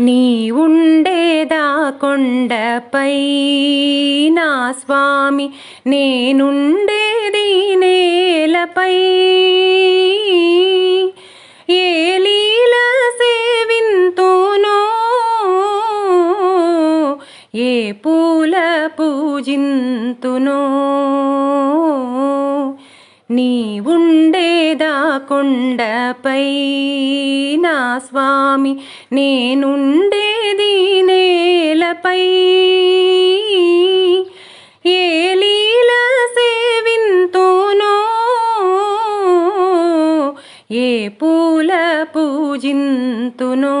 నీ ఉండేదా కొండపై? నా స్వామి నేనుండేది నేలపై. ఏ లీల సేవింతునో ఏ పూల పూజింతునో. నీ ఉండేదా కొండపై? స్వామి నేనుండేది నేలపై. ఏ లీల సేవింతునో ఏ పూల పూజింతునో.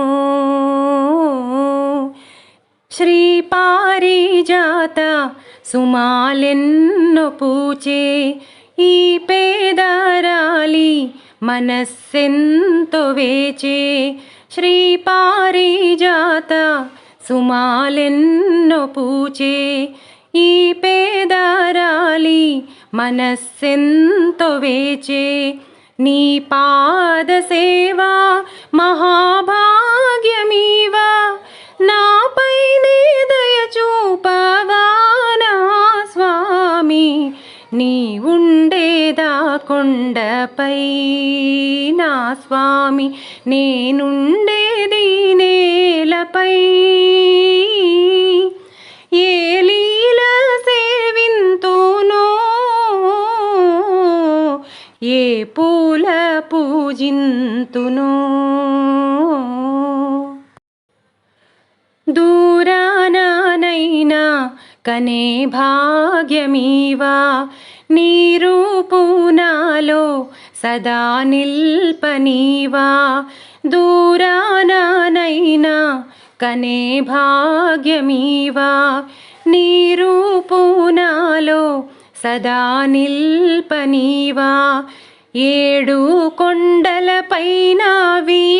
శ్రీ పారిజాత సుమాలెన్నో పూచే ఈ పేదరాలి మనస్సెంతో వేచే శ్రీ పారిజాత సుమాలెన్నో పూచే ఈ పేదరాలి మనస్సెంతో వేచే నీ పాద సేవా మహాభాగ్యమీవా. నాపై నీ దయ చూపవా స్వామి నీ కొండపై నా స్వామి నేనుండేది నేలపై. ఏ లీల సేవింతునో ఏ పూల పూజింతునో. కనే భాగ్యమీవా. నీరూపు నాలో సదా నిల్పనీవా. దూరానైనా కనే భాగ్యమీవా. నీరూపు నాలో సదా నిల్పనీవా. ఏడు కొండలపైన వీ